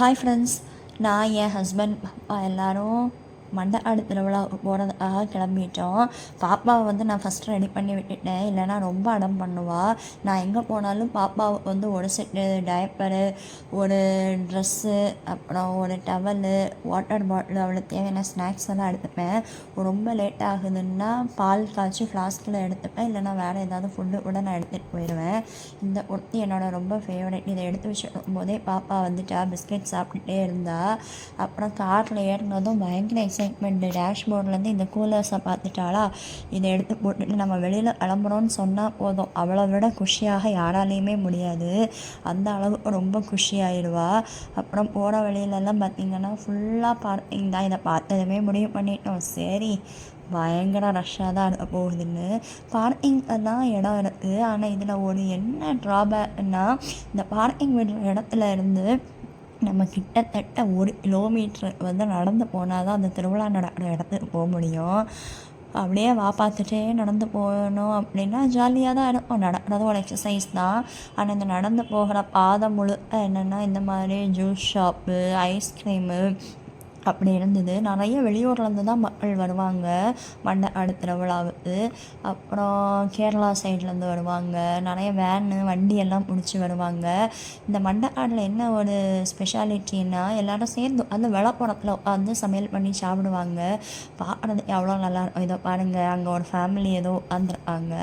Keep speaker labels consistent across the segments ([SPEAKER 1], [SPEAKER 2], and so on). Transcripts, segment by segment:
[SPEAKER 1] Hi friends நான் என் husband அப்பா எல்லாரும் மண்டை ஆடு போகிறதுக்காக கிளம்பிட்டோம். பாப்பாவை வந்து நான் ஃபஸ்ட்டு ரெடி பண்ணி விட்டுட்டேன். இல்லைன்னா ரொம்ப அடம் பண்ணுவாள் நான் எங்கே போனாலும் பாப்பாவுக்கு வந்து ஒரு செட்டு டயப்பரு ஒரு ட்ரெஸ்ஸு அப்புறம் ஒரு டவலு வாட்டர் பாட்டில் அவளுக்கு தேவையான ஸ்நாக்ஸ் எல்லாம் எடுத்துப்பேன். ரொம்ப லேட் ஆகுதுன்னா பால் காய்ச்சி ஃப்ளாஸ்கில் எடுத்துப்பேன். இல்லைன்னா வேறு ஏதாவது ஃபுட்டு கூட நான் எடுத்துகிட்டு போயிடுவேன். இந்த ஒருத்தி என்னோட ரொம்ப ஃபேவரட் இதை எடுத்து வச்சுருக்கும் போதே பாப்பா வந்துட்டா பிஸ்கெட் சாப்பிட்டுட்டே இருந்தா. அப்புறம் காரில் ஏறினதும் பயங்கர எக்ஸைட்மெண்ட்டு டேஷ்போர்ட்லேருந்து இந்த கூலர்ஸை பார்த்துட்டாளா? இதை எடுத்து போட்டுட்டு நம்ம வெளியில் கிளம்புறோன்னு சொன்னால் போதும். அவளை விட குஷியாக யாராலையுமே முடியாது. அந்த அளவுக்கு ரொம்ப குஷியாயிடுவா. அப்புறம் போகிற வழியிலெல்லாம் பார்த்திங்கன்னா ஃபுல்லாக பார்க்கிங் தான். இதை பார்த்ததுமே முடிவு பண்ணிட்டோம். சரி பயங்கர ரஷ்ஷாக தான் இருக்க போகுதுன்னு. பார்க்கிங் தான் இடம் இருக்குது ஆனால் இதில் ஒரு என்ன ட்ராபேக்னால் இந்த பார்க்கிங் விடுற இடத்துல இருந்து நம்ம கிட்டத்தட்ட ஒரு கிலோமீட்டர் வந்து நடந்து போனால் தான் அந்த திருவிழா நடக்கிற இடத்துக்கு போக முடியும். அப்படியே வா பார்த்துட்டே நடந்து போகணும். அப்படின்னா ஜாலியாக தான் இருக்கும். நடக்கிறது ஒரு எக்ஸசைஸ் தான். ஆனால் இந்த நடந்து போகிற பாதை முழுக்க என்னென்னா இந்த மாதிரி ஜூஸ் ஷாப்பு ஐஸ்கிரீமு அப்படி இருந்தது. நிறைய வெளியூர்லேருந்து தான் மக்கள் வருவாங்க. மண்டை ஆடு திருவிழாவுக்கு அப்புறம் கேரளா சைட்லேருந்து வருவாங்க. நிறைய வேனு வண்டி எல்லாம் பிடிச்சி வருவாங்க. இந்த மண்டை ஆடில் என்ன ஒரு ஸ்பெஷாலிட்டின்னா எல்லோரும் சேர்ந்து அந்த விளப்படத்தில் உட்காந்து சமையல் பண்ணி சாப்பிடுவாங்க. பார்க்குறது எவ்வளோ நல்லா இருக்கும். இதை பாருங்கள் அங்கே ஒரு ஃபேமிலி ஏதோ உட்காந்துருக்காங்க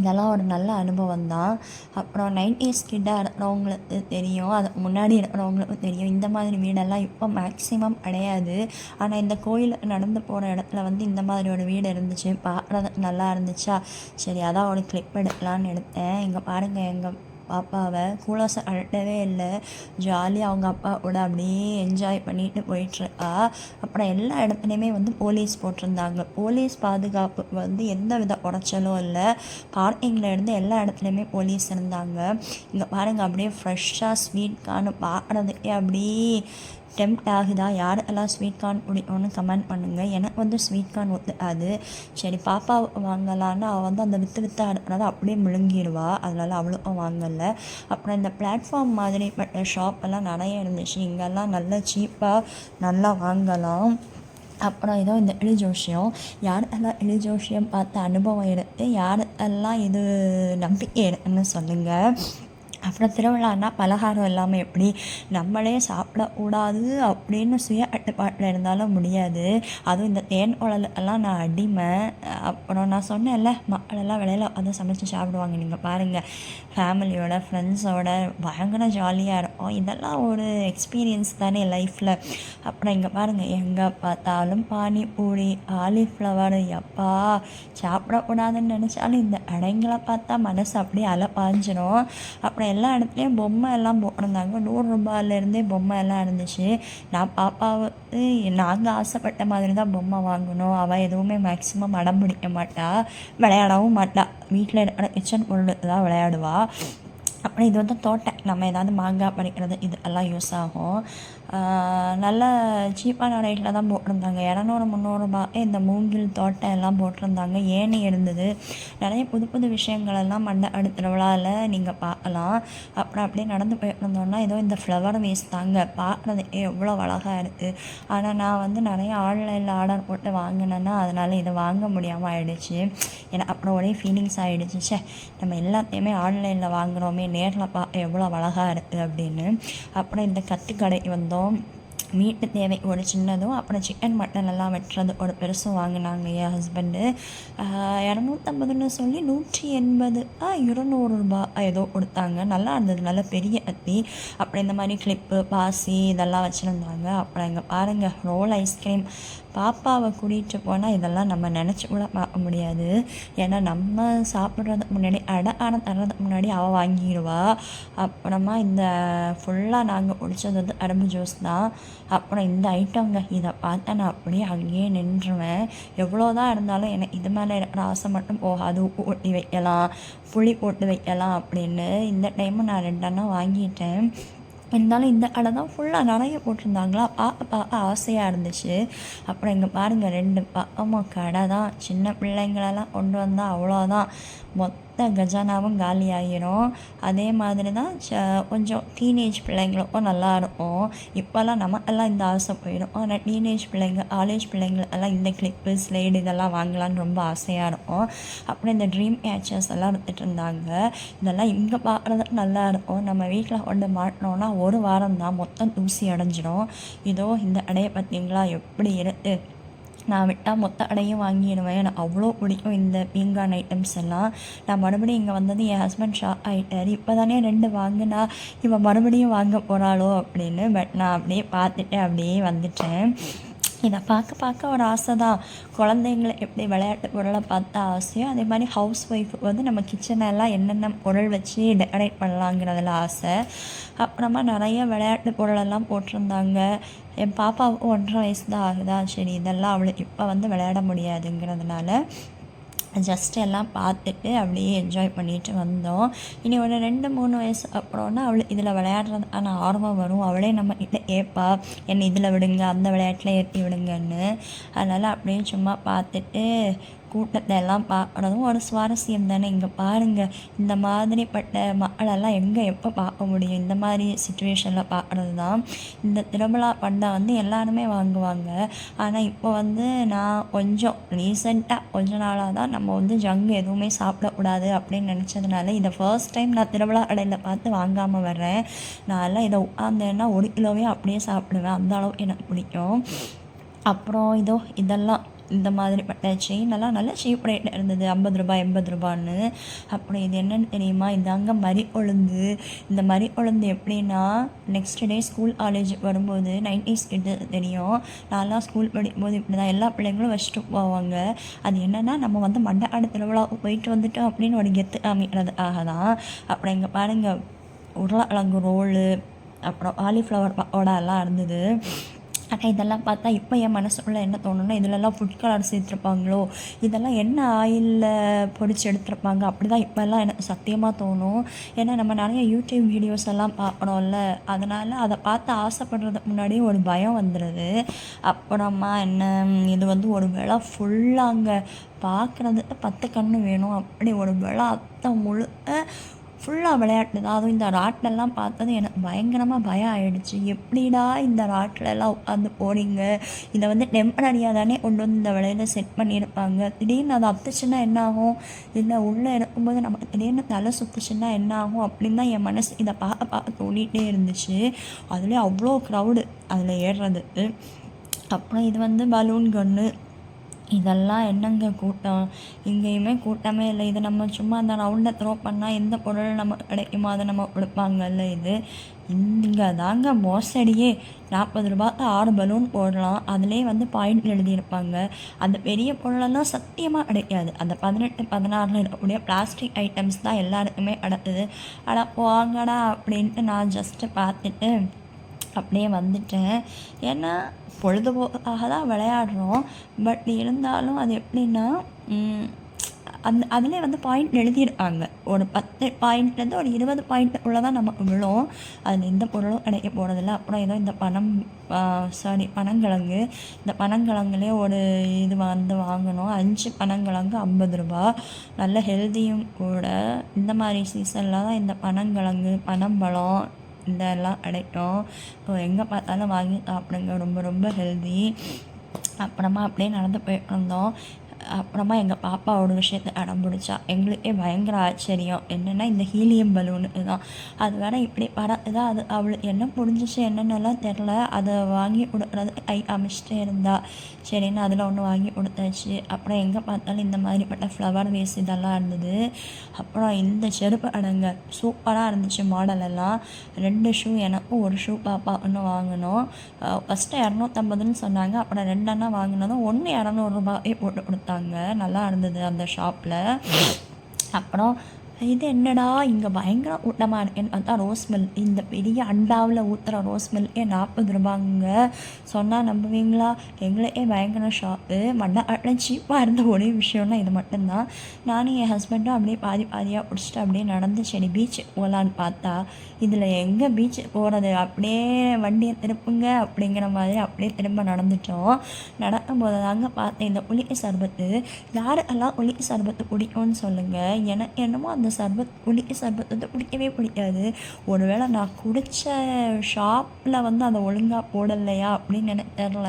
[SPEAKER 1] இதெல்லாம் ஒரு நல்ல அனுபவம் தான் அப்புறம் நைன்டீஸ் கிட்டாக இருக்கிறவங்களுக்கு தெரியும். அதுக்கு முன்னாடி இருக்கிறவங்களுக்கு தெரியும். இந்த மாதிரி வீடெல்லாம் இப்போ மேக்ஸிமம் கிடையாது. ஆனால் இந்த கோயில் நடந்து போகிற இடத்துல வந்து இந்த மாதிரி ஒரு வீடு இருந்துச்சு. பார்க்குறதுக்கு நல்லா இருந்துச்சா? சரி அதான் ஒரு கிளிப் எடுக்கலான்னு எடுத்தேன். இங்கே பாருங்கள் எங்கள் பாப்பாவை கூலாசை அழட்டவே இல்லை. ஜாலியாக அவங்க அப்பா கூட அப்படியே என்ஜாய் பண்ணிட்டு போயிட்டுருக்கா அப்புறம் எல்லா இடத்துலையுமே வந்து போலீஸ் போட்டிருந்தாங்க. போலீஸ் பாதுகாப்பு வந்து எந்த வித குறைச்சலும் இல்லை. பார்க்கிங்கில் இருந்து எல்லா இடத்துலையுமே போலீஸ் இருந்தாங்க. இங்கே பாருங்கள் அப்படியே ஃப்ரெஷ்ஷாக ஸ்வீட் காணும் பார்க்குறதுக்கே அப்படியே டெம்ட் ஆகுதா? யாரெல்லாம் ஸ்வீட் கார்ன் பிடிக்கும்னு கமெண்ட் பண்ணுங்கள் எனக்கு வந்து ஸ்வீட் கார்ன் ஒத்துக்காது சரி பாப்பா வாங்கலான்னு அவள் வந்து அந்த விற்று விற்று அடுக்கிறத அப்படியே முழுங்கிடுவா அதனால் அவளுக்கும் வாங்கலை. அப்புறம் இந்த பிளாட்ஃபார்ம் மாதிரிப்பட்ட ஷாப் எல்லாம் நிறைய இருந்துச்சு. இங்கெல்லாம் நல்லா சீப்பாக நல்லா வாங்கலாம். அப்புறம் ஏதோ இந்த எலி யாரெல்லாம் யாருக்கெல்லாம் பார்த்த அனுபவம் எடுத்து யாரெல்லாம் இது நம்பிக்கை எடுன்னு சொல்லுங்கள் அப்புறம் திருவிழான்னா பலகாரம் எல்லாமே எப்படி நம்மளே சாப்பிடக்கூடாது அப்படின்னு சுய கட்டுப்பாட்டில் இருந்தாலும் முடியாது. அதுவும் இந்த தேன் குழலுக்கெல்லாம் நான் அடிமை. அப்புறம் நான் சொன்னேன்ல மக்களெல்லாம் விலையில் வெளியில் வந்து சமைச்சு சாப்பிடுவாங்க. நீங்கள் பாருங்கள் ஃபேமிலியோட ஃப்ரெண்ட்ஸோட பயங்கர ஜாலியாக இருக்கும். இதெல்லாம் ஒரு எக்ஸ்பீரியன்ஸ் தானே லைஃப்பில் அப்புறம் இங்கே பாருங்கள் எங்கே பார்த்தாலும் பானிபூரி காலிஃப்ளவர் எப்பா சாப்பிடக்கூடாதுன்னு நினச்சாலும் இந்த கடைங்களை பார்த்தா மனசு அப்படியே அலை பாஞ்சிரும் அப்புறம் எல்லா இடத்துலையும் பொம்மை எல்லாம் போட்டிருந்தாங்க. நூறு ரூபாயிலேருந்தே பொம்மை எல்லாம் இருந்துச்சு. நான் பாப்பாவுக்கு நாங்கள் ஆசைப்பட்ட மாதிரி தான் பொம்மை வாங்கணும். அவள் எதுவுமே மேக்ஸிமம் அடம் பிடிக்க மாட்டா. விளையாடவும் மாட்டா. வீட்டில் இருக்கிற கிச்சன் பொருள் தான் விளையாடுவாள் அப்புறம் இது வந்து தோட்டை நம்ம ஏதாவது மாங்காய் பறிக்கிறது இது எல்லாம் யூஸ் ஆகும். நல்ல சீப்பான ரேட்டில் தான் போட்டிருந்தாங்க. இரநூறு முந்நூறுபா இந்த மூங்கில் தோட்டம் எல்லாம் போட்டிருந்தாங்க. ஏணி இருந்தது. நிறைய புது புது விஷயங்கள் எல்லாம் மண்டை ஆடு நீங்கள் பார்க்கலாம். அப்புறம் அப்படியே நடந்து போயிருந்தோம்னா ஏதோ இந்த ஃப்ளவர் வேஸ் தாங்க. பார்க்குறது எவ்வளோ அழகாக இருக்குது ஆனால் நான் வந்து நிறைய ஆன்லைனில் ஆர்டர் போட்டு வாங்கினேன்னா அதனால் இதை வாங்க முடியாமல் ஆயிடுச்சு. ஏன்னா அப்புறம் ஒரே ஃபீலிங்ஸ் ஆகிடுச்சு சே நம்ம எல்லாத்தையுமே ஆன்லைனில் வாங்குகிறோமே நேரில் பா எவ்வளோ அழகாக இருக்குது அப்படின்னு. அப்புறம் இந்த கத்துக்கடை வந்தோம். மீட்டு தேவை ஒரு சின்னதும் அப்புறம் சிக்கன் மட்டன் எல்லாம் வெட்டுறது ஒரு பெருசும் வாங்கினாங்க என் ஹஸ்பண்டு இரநூத்தம்பதுன்னு சொல்லி நூற்றி எண்பது இருநூறு ரூபா ஏதோ கொடுத்தாங்க. நல்லா இருந்தது நல்ல பெரிய அத்தி. அப்புறம் இந்த மாதிரி கிளிப்பு பாசி இதெல்லாம் வச்சுருந்தாங்க. அப்புறம் இங்கே பாருங்கள் ரோல் ஐஸ்கிரீம் பாப்பாவை கூட்டிகிட்டு போனால் இதெல்லாம் நம்ம நினச்சி கூட பார்க்க முடியாது. ஏன்னா நம்ம சாப்பிட்றதுக்கு முன்னாடி அடை ஆன தர்றதுக்கு முன்னாடி அவள் வாங்கிடுவா. அப்புறமா இந்த ஃபுல்லாக நாங்கள் குடித்தது வந்து அரும்பு ஜூஸ் தான். அப்புறம் இந்த ஐட்டங்க இதை பார்த்தா நான் அப்படியே அங்கேயே நின்றுவேன். எவ்வளோ தான் இருந்தாலும் எனக்கு இது மேலே இருக்கிற ஆசை மட்டும் போகாது உப்பு ஒட்டி வைக்கலாம் புளி போட்டு வைக்கலாம் அப்படின்னு. இந்த டைமு நான் ரெண்டெண்ணம் வாங்கிட்டேன். இருந்தாலும் இந்த கடை தான் ஃபுல்லாக நிறைய போட்டிருந்தாங்களா? பார்க்க பார்க்க ஆசையாக இருந்துச்சு. அப்புறம் இங்கே பாருங்கள் ரெண்டு பக்கமும் கடை தான். சின்ன பிள்ளைங்களெல்லாம் கொண்டு வந்தால் அவ்வளோதான் மொத்த மொத்த கஜானாவும் காலி ஆகிரும் அதே மாதிரி தான் ச கொஞ்சம் டீனேஜ் பிள்ளைங்களுக்கும் நல்லாயிருக்கும் இப்போல்லாம் நமக்கெல்லாம் இந்த ஆசை போயிடும். ஆனால் டீனேஜ் பிள்ளைங்க காலேஜ் பிள்ளைங்களுக்கெல்லாம் இந்த கிளிப்பு ஸ்லைடு இதெல்லாம் வாங்கலான்னு ரொம்ப ஆசையாக இருக்கும். அப்புறம் இந்த ட்ரீம் கேச்சர்ஸ் எல்லாம் எடுத்துகிட்டு இருந்தாங்க. இதெல்லாம் இங்கே பார்க்குறது நல்லா இருக்கும். நம்ம வீட்டில் கொண்டு மாட்டினோன்னா ஒரு வாரம் தான் மொத்தம் தூசி அடைஞ்சிடும் இதோ இந்த அடைய பார்த்தீங்களா? எப்படி இருக்குது நான் விட்டால் மொத்த அடையும் வாங்கிடுவேன். எனக்கு அவ்வளோ பிடிக்கும் இந்த பீங்கான் ஐட்டம்ஸ் எல்லாம். நான் மறுபடியும் இங்கே வந்தது என் ஹஸ்பண்ட் ஷாக் ஆகிட்டார் இப்போ தானே ரெண்டு வாங்கினா இவன் மறுபடியும் வாங்க போகிறாளோ அப்படின்னு. பட் நான் அப்படியே பார்த்துட்டு அப்படியே வந்துட்டேன். இதை பார்க்க பார்க்க ஒரு ஆசை தான். குழந்தைங்கள எப்படி விளையாட்டு பொருளை பார்த்தா ஆசையோ அதே மாதிரி ஹவுஸ் ஒய்ஃப் வந்து நம்ம கிச்சனெல்லாம் என்னென்ன பொருள் வச்சு டெக்கரேட் பண்ணலாங்கிறதுல ஆசை. அப்புறமா நிறைய விளையாட்டு பொருளெல்லாம் போட்டிருந்தாங்க. என் பாப்பா ஒன்றரை வயசு தான் ஆகுதா? சரி இதெல்லாம் அவளுக்கு இப்போ வந்து விளையாட முடியாதுங்கிறதுனால ஜஸ்ட் எல்லாம் பார்த்துட்டு அப்படியே என்ஜாய் பண்ணிட்டு வந்தோம். இனி ஒரு ரெண்டு மூணு வயசு அப்புறம்னா அவள் இதில் விளையாடுறதுக்கான ஆர்வம் வரும். அவளே நம்ம கிட்ட ஏப்பா என்னை இதில் விடுங்க அந்த விளையாட்டில் ஏற்றி விடுங்கன்னு. அதனால் அப்படியே சும்மா பார்த்துட்டு கூட்டத்தை எல்லாம் பார்க்கணும் ஒரு சுவாரஸ்யம் தானே? இங்கே பாருங்கள் இந்த மாதிரிப்பட்ட மக்களெல்லாம் எங்கே எப்போ பார்க்க முடியும்? இந்த மாதிரி சுச்சுவேஷனில் பார்க்குறது தான் இந்த திருவிழா பண்டை வந்து எல்லாருமே வாங்குவாங்க. ஆனால் இப்போ வந்து நான் கொஞ்சம் ரீசெண்டாக கொஞ்ச நாளாக தான் நம்ம வந்து ஜங்கு எதுவுமே சாப்பிடக்கூடாது அப்படின்னு நினச்சதுனால இதை ஃபர்ஸ்ட் டைம் நான் திருவிழா கடையில் பார்த்து வாங்காமல் வர்றேன். நான் எல்லாம் இதை உட்காந்தேன்னா ஒரு கிலோவே அப்படியே சாப்பிடுவேன். அந்த அளவுக்கு எனக்கு பிடிக்கும். அப்புறம் இதோ இதெல்லாம் இந்த மாதிரிப்பட்ட செயினெல்லாம் நல்லா சீப் ரேட்டில் இருந்தது. ஐம்பது ரூபாய் எண்பது ரூபான்னு. அப்புறம் இது என்னென்னு தெரியுமா? இதாங்க மரி உளுந்து இந்த மறி உளுந்து எப்படின்னா நெக்ஸ்ட் டே ஸ்கூல் காலேஜ் வரும்போது நைன்டிஸ் கிட்ட தெரியும். நான்லாம் ஸ்கூல் படிக்கும்போது இப்படி தான் எல்லா பிள்ளைங்களும் வச்சுட்டு போவாங்க. அது என்னென்னா நம்ம வந்து மண்டக்காடு திருவிழா போயிட்டு வந்துட்டோம் அப்படின்னு ஒரு கெத்து காமிக்கிறதுக்காக தான். அப்புறம் இங்கே பாருங்கள் உருளைக்கிழங்கு ரோலு அப்புறம் காலிஃப்ளவர் பக்கோடா எல்லாம் இருந்தது. ஆனால் இதெல்லாம் பார்த்தா இப்போ என் மனசுக்குள்ளே என்ன தோணுன்னா இதிலெல்லாம் ஃபுட் கலர் சேர்த்துருப்பாங்களோ இதெல்லாம் என்ன ஆயிலில் பொடிச்சு எடுத்திருப்பாங்க அப்படி தான் இப்போல்லாம் எனக்கு சத்தியமாக தோணும். ஏன்னா நம்ம நிறைய யூடியூப் வீடியோஸ் எல்லாம் பார்க்கணும்ல அதனால் அதை பார்த்து ஆசைப்படுறதுக்கு முன்னாடியே ஒரு பயம் வந்துடுது அப்புறமா என்ன இது வந்து ஒரு வேளை அங்கே பார்க்குறதுக்கு பத்து கண்ணு வேணும் அப்படி ஒரு வேளை அத்தை முழு ஃபுல்லாக விளையாட்டு தான் அதுவும் இந்த ராட்டிலெல்லாம் பார்த்தது எனக்கு பயங்கரமாக பயம் ஆகிடுச்சு எப்படிடா இந்த ராட்டிலெல்லாம் உட்காந்து போனீங்க? இதை வந்து டெம்பரரியாக தானே கொண்டு வந்து இந்த விலையில செட் பண்ணியிருப்பாங்க. திடீர்னு அது அத்துச்சுன்னா என்ன ஆகும் இல்லை உள்ளே இருக்கும்போது நமக்கு திடீர்னு தலை சுற்றுச்சுன்னா என்ன ஆகும் அப்படின்னு தான் என் மனசு இதை பார்க்க பார்க்க தோண்டிகிட்டே இருந்துச்சு. அதுலேயே அவ்வளோ க்ரௌடு அதில் ஏறுறதுக்கு அப்புறம் இது வந்து பலூன் கன்று இதெல்லாம் என்னங்க கூட்டம்? எங்கேயுமே கூட்டமே இல்லை. இது நம்ம சும்மா அந்த ரவுண்டை த்ரோ பண்ணால் எந்த பொருள் நம்ம கிடைக்குமோ அதை நம்ம கொடுப்பாங்கல்ல இது? இங்கே தாங்க மோசடியே. நாற்பது ரூபாய்க்கு ஆறு பலூன் போடலாம். அதிலே வந்து பாயிண்ட் எழுதியிருப்பாங்க. அந்த பெரிய பொருளெல்லாம் சத்தியமாக கிடைக்காது. அந்த பதினெட்டு பதினாறில் இருக்கக்கூடிய பிளாஸ்டிக் ஐட்டம்ஸ் தான் எல்லாருக்குமே கிடக்குது. ஆனால் போங்கடா அப்படின்ட்டு நான் ஜஸ்ட்டு பார்த்துட்டு அப்படியே வந்துட்டேன் ஏன்னா பொழுதுபோக்காக தான் விளையாடுறோம். பட் இருந்தாலும் அது எப்படின்னா அந்த அதிலே வந்து பாயிண்ட் எழுதியிருக்காங்க. ஒரு பத்து பாயிண்ட்லேருந்து ஒரு இருபது பாயிண்ட்டுக்குள்ளே தான் நம்ம விழும் அதில் எந்த பொருளும் கிடைக்க போகிறதில்ல அப்புறம் ஏதோ இந்த பணம் சாரி பனங்கிழங்கு. இந்த பனங்கிழங்குலே ஒரு இது வந்து வாங்கணும். அஞ்சு பனங்கிழங்கு ஐம்பது ரூபா. நல்ல ஹெல்த்தியும் கூட. இந்த மாதிரி சீசனில் தான் இந்த பனங்கிழங்கு பனம்பழம் இதெல்லாம் கிடைக்கும் ஸோ எங்கே பார்த்தாலும் வாங்கி சாப்பிடுங்க. ரொம்ப ரொம்ப ஹெல்தி அப்புறமா அப்படியே நடந்து போயிட்டு இருந்தோம் அப்புறமா எங்கள் பாப்பாவோட விஷயத்தை அடம் பிடிச்சா எங்களுக்கே பயங்கர ஆச்சரியம். என்னென்னா இந்த ஹீலியம் பலூனு தான் அது வேணால் இப்படி பறக்குதா அது அவளுக்கு என்ன புரிஞ்சிச்சு என்னென்னலாம் தெரில அதை வாங்கி கொடுக்குறது கை அமைச்சிட்டே இருந்தா. சரின்னு அதில் ஒன்று வாங்கி கொடுத்தாச்சு அப்புறம் எங்கே பார்த்தாலும் இந்த மாதிரிப்பட்ட ஃப்ளவர் வேஸ் இதெல்லாம் இருந்தது. அப்புறம் இந்த செருப்பு அடங்க சூப்பராக இருந்துச்சு மாடல் எல்லாம். ரெண்டு ஷூ எனக்கும் ஒரு ஷூ பாப்பா ஒன்று வாங்கினோம் ஃபஸ்ட்டு இரநூத்தம்பதுன்னு சொன்னாங்க. அப்புறம் ரெண்டெண்ணா வாங்கினதும் ஒன்று இரநூறுபாயே போட்டு கொடுத்தாங்க. நல்லா இருந்தது அந்த ஷாப்பில் அப்புறம் இது என்னடா? இங்கே பயங்கர கூட்டமாக இருக்கேன்னு பார்த்தா ரோஸ் மில்க் இந்த பெரிய அண்டாவில் ஊற்றுற ரோஸ் மில்கே நாற்பது ரூபாங்க சொன்னால் நம்புவீங்களா? எங்களுக்கே பயங்கர ஷாப்பு மண்ணாட்டில் சீப்பாக இருந்த ஒரே விஷயம்னா இது மட்டும்தான். நானும் என் ஹஸ்பண்டும் அப்படியே பாதி பாதியாக பிடிச்சிட்டு அப்படியே நடந்து சரி பீச் போகலான்னு பார்த்தா இதில் எங்கே பீச் போகிறது அப்படியே வண்டியை திருப்புங்க அப்படிங்கிற மாதிரி அப்படியே திரும்ப நடந்துட்டோம். நடக்கும்போது தாங்க பார்த்தேன் இந்த புளிய சர்பத்து. யாருக்கெல்லாம் புளிய சர்பத்து பிடிக்கும்னு சொல்லுங்கள் எனக்கு என்னமோ அந்த சர்பத் புளிய சர்பத் வந்து பிடிக்கவே பிடிக்காது. ஒருவேளை நான் குடித்த ஷாப்பில் வந்து அதை ஒழுங்காக போடலையா அப்படின்னு எனக்கு தெரில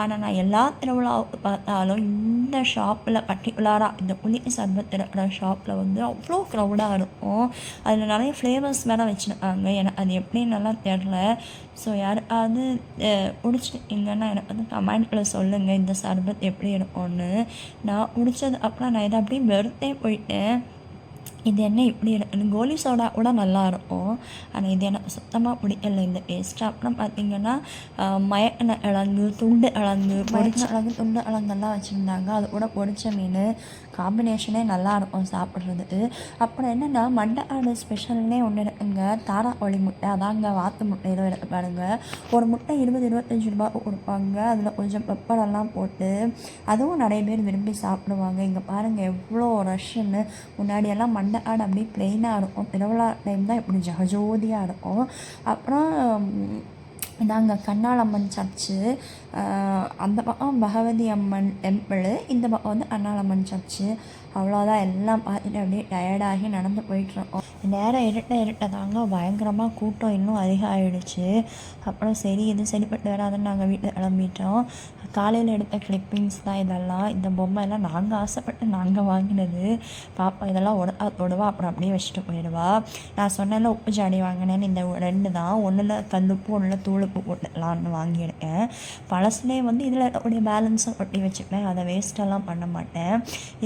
[SPEAKER 1] ஆனால் நான் எல்லா திருவிழாவுக்கு பார்த்தாலும் இந்த ஷாப்பில் பர்டிகுலராக இந்த குளிக்க சர்பத் இருக்கிற ஷாப்பில் வந்து அவ்வளோ க்ரௌடாக இருக்கும். அதில் நிறைய ஃப்ளேவர்ஸ் வேறு வச்சுருக்காங்க. எனக்கு அது எப்படின்னெல்லாம் தெரில ஸோ யாருக்காவது குடிச்சிருக்கீங்கன்னா எனக்கு வந்து கமெண்ட்டில் சொல்லுங்கள் இந்த சர்பத் எப்படி இருக்கும்னு. நான் குடித்தது அப்புறம் நான் இதை அப்படியே வெறுத்தே போயிட்டேன். இது என்ன இப்படி இருக்குன்னு கோலி சோடா கூட நல்லாயிருக்கும் ஆனால் இது எனக்கு சுத்தமாக பிடிக்கல இந்த டேஸ்ட்டு அப்புறம் பார்த்திங்கன்னா மயக்கின இழந்து துண்டு இழந்து பொரிச்ச இழந்து துண்டு இழந்தெல்லாம் வச்சுருந்தாங்க. அது கூட பொடிச்ச மீன். காம்பினேஷனே நல்லாயிருக்கும் சாப்பிட்றதுக்கு. அப்புறம் என்னென்னா மண்டை ஆடு ஸ்பெஷல்னே ஒன்று இருக்குங்க. தாரா கோழி முட்டை. அதாங்க வாத்து முட்டை ஏதோ இருக்கு பாருங்க. ஒரு முட்டை இருபது இருபத்தஞ்சி ரூபாய்க்கு கொடுப்பாங்க. அதில் கொஞ்சம் பெப்பரெல்லாம் போட்டு அதுவும் நிறைய பேர் விரும்பி சாப்பிடுவாங்க. இங்கே பாருங்கள் எவ்வளோ ரஷ்ன்னு முன்னாடியெல்லாம் மண்டை ஆடு அப்படியே ப்ளெயினாக இருக்கும் திருவிழா டைம் தான் இப்படி ஜகஜோதியாக இருக்கும் அப்புறம் நாங்கள் கண்ணாளம்மன் சர்ச்சு அந்த பக்கம் பகவதி அம்மன் டெம்பிள் இந்த பக்கம் வந்து கண்ணாளம்மன் சர்ச்சு அவ்வளோதான் எல்லாம் பார்த்துட்டு அப்படியே டயர்டாகி நடந்து போயிட்டுருக்கோம். நேரம் இருட்ட இருட்ட தாங்க பயங்கரமாக கூட்டம் இன்னும் அதிகம் ஆகிடுச்சு அப்புறம் சரி இது சரிப்பட்டு வராதுன்னு நாங்கள் வீட்டில் கிளம்பிட்டோம். காலையில் எடுத்த கிளிப்பிங்ஸ் தான் இதெல்லாம். இந்த பொம்மை எல்லாம் நாங்கள் ஆசைப்பட்டு நாங்கள் வாங்கினது. பாப்பா இதெல்லாம் உட தொடுவா அப்புறம் அப்படியே வச்சுட்டு போயிடுவா. நான் சொன்னேன்ல உப்பு ஜாடி வாங்கினேன்னு இந்த ரெண்டு தான். ஒன்றில் கல்லுப்பு ஒன்றில் தூளுப்பு போட்டுலான்னு வாங்கியிருக்கேன். பழசுலேயே வந்து இதில் உடைய பேலன்ஸும் ஒட்டி வச்சுப்பேன். அதை வேஸ்ட்டெல்லாம் பண்ண மாட்டேன்.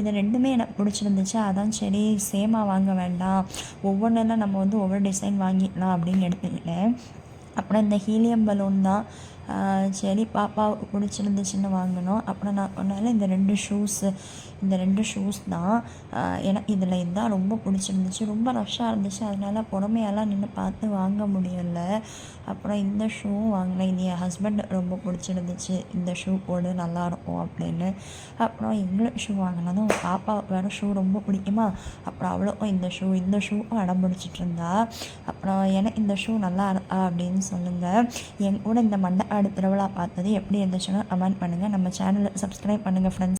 [SPEAKER 1] இது ரெண்டுமே எனக்கு பிடிச்சிருந்துச்சு. அதான் சரி சேமாக வாங்க வேண்டாம். ஒவ்வொன்றெல்லாம் நம்ம வந்து ஒவ்வொரு டிசைன் வாங்கிக்கலாம் அப்படின்னு எடுத்துக்கிட்டேன் அப்புறம் இந்த ஹீலியம் பலூன் தான். சரி பாப்பாவுக்கு பிடிச்சிருந்துச்சின்னு வாங்கினோம் அப்புறம் நான் ஒன்றால் இந்த ரெண்டு ஷூஸு இந்த ரெண்டு ஷூஸ் தான் எனக்கு இதில் இதுதான் ரொம்ப பிடிச்சிருந்துச்சு. ரொம்ப ரஷ்ஷாக இருந்துச்சு. அதனால் பொறுமையெல்லாம் நின்று பார்த்து வாங்க முடியல. அப்புறம் இந்த ஷூவும் வாங்கினேன் இது என் ஹஸ்பண்ட் ரொம்ப பிடிச்சிருந்துச்சு. இந்த ஷூ போடு நல்லாயிருக்கும் அப்படின்னு. அப்புறம் எங்களுக்கு ஷூ வாங்கினதும் பாப்பா வேறு ஷூ ரொம்ப பிடிக்குமா? அப்புறம் அவ்வளோக்கும் இந்த ஷூ இந்த ஷூவும் அடம் பிடிச்சிட்டு இருந்தா. அப்புறம் எனக்கு இந்த ஷூ நல்லா இருக்கா? அப்படின்னு சொல்லுங்கள் என் கூட இந்த மண்டை அடுத்த திருவிழா பார்த்தது எப்படி இருந்துச்சுன்னு கமெண்ட் பண்ணுங்கள் நம்ம சேனலை சப்ஸ்கிரைப் பண்ணுங்கள் ஃப்ரெண்ட்ஸ்